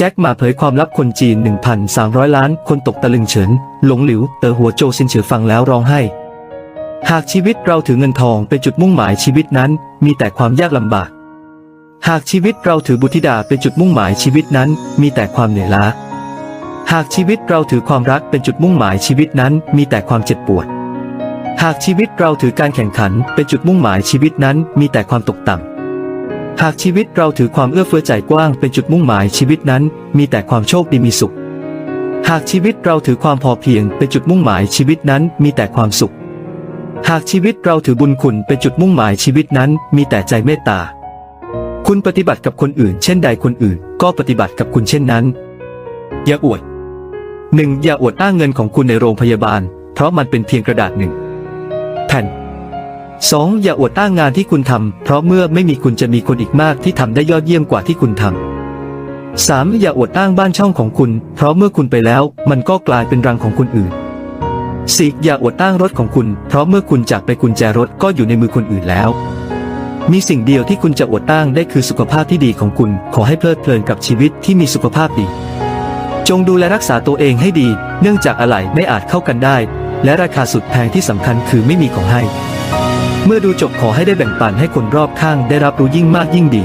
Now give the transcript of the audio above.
จ็คมาเผยความลับคนจีน 1,300 ล้าน คนตกตะลึงเฉิน หลงหลิว เตอหัวโจซินเฉอฟังแล้วร้องไห้ หากชีวิตเราถือเงินทองเป็นจุดมุ่งหมายชีวิตนั้น มีแต่ความยากลำบาก หากชีวิตเราถือบุตรธิดาเป็นจุดมุ่งหมายชีวิตนั้น มีแต่ความเหนื่อยล้า หากชีวิตเราถือความรักเป็นจุดมุ่งหมายชีวิตนั้น มีแต่ความเจ็บปวด หากชีวิตเราถือการแข่งขันเป็นจุดมุ่งหมายชีวิตนั้น มีแต่ความตกต่ำ หากชีวิตเราถือความเอื้อเฟื้อใจกว้างเป็นจุดมุ่งหมายชีวิตนั้น มีแต่ความโชคดีมีสุข หากชีวิตเราถือความพอเพียงเป็นจุดมุ่งหมายชีวิตนั้น มีแต่ความสุข หากชีวิตเราถือบุญคุณเป็นจุดมุ่งหมายชีวิตนั้น มีแต่ใจเมตตา คุณปฏิบัติกับคนอื่น เช่นใดคนอื่น ก็ปฏิบัติกับคุณเช่นนั้น อย่าอวดหนึ่งอย่าอวดอ้างเงินของคุณในโรงพยาบาล เพราะมันเป็นเพียงกระดาษหนึ่ง 2. อย่าอวดอ้างงานที่คุณทำ เพราะเมื่อไม่มีคุณจะมีคนอีกมากที่ทำได้ยอดเยี่ยมกว่าที่คุณทำ 3. อย่าอวดอ้างบ้านช่องของคุณ เพราะเมื่อคุณไปแล้ว มันก็กลายเป็นรังของคนอื่น 4. อย่าอวดอ้างรถของคุณ เพราะเมื่อคุณจากไปกุญแจรถก็อยู่ในมือคนอื่นแล้ว มีสิ่งเดียวที่คุณจะอวดอ้างได้คือสุขภาพที่ดีของคุณ ขอให้เพลิดเพลินกับชีวิตที่มีสุขภาพดี จงดูแลรักษาตัวเองให้ดี เนื่องจากอะไรไม่อาจเข้ากันได้ และราคาสุดแพงที่สำคัญคือไม่มีของให้ มื่อดูจบขอให้ได้แบ่งปันให้คนรอบข้างได้รับรู้ยิ่งมากยิ่งดี